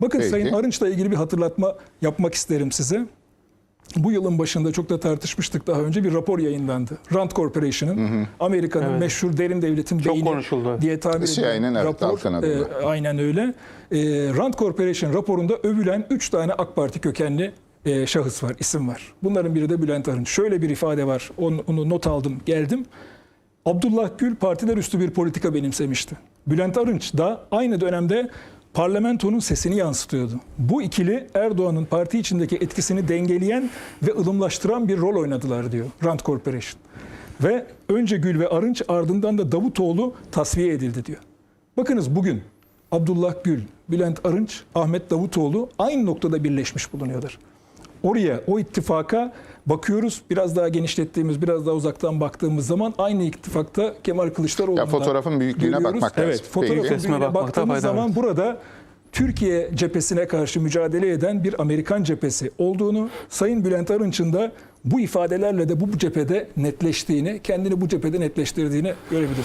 Bakın Peki. Sayın Arınç'la ilgili bir hatırlatma yapmak isterim size. Bu yılın başında çok da tartışmıştık daha önce bir rapor yayınlandı. Rand Corporation'ın Amerika'nın Evet. meşhur derin devletin Çok beyni konuşuldu. diye tabir CIA'nin edilen rapor. e, aynen öyle. E, Rand Corporation raporunda övülen 3 tane AK Parti kökenli e, şahıs var, isim var. Bunların biri de Bülent Arınç. Şöyle bir ifade var. Onu, onu not aldım, geldim. Abdullah Gül partiler üstü bir politika benimsemişti. Bülent Arınç da aynı dönemde parlamentonun sesini yansıtıyordu. Bu ikili Erdoğan'ın parti içindeki etkisini dengeleyen ve ılımlaştıran bir rol oynadılar diyor Rand Corporation. Ve önce Gül ve Arınç ardından da Davutoğlu tasfiye edildi diyor. Bakınız bugün Abdullah Gül, Bülent Arınç, Ahmet Davutoğlu aynı noktada birleşmiş bulunuyorlar. Oraya, o ittifaka bakıyoruz. Biraz daha genişlettiğimiz, biraz daha uzaktan baktığımız zaman aynı ittifakta Kemal Kılıçdaroğlu'nda Ya fotoğrafın büyüklüğüne görüyoruz. bakmak lazım. Evet, fotoğrafın Peki. Büyüklüğüne bakmakta baktığımız fayda var. zaman burada Türkiye cephesine karşı mücadele eden bir Amerikan cephesi olduğunu, Sayın Bülent Arınç'ın da bu ifadelerle de bu cephede netleştiğini, kendini bu cephede netleştirdiğini görebiliriz.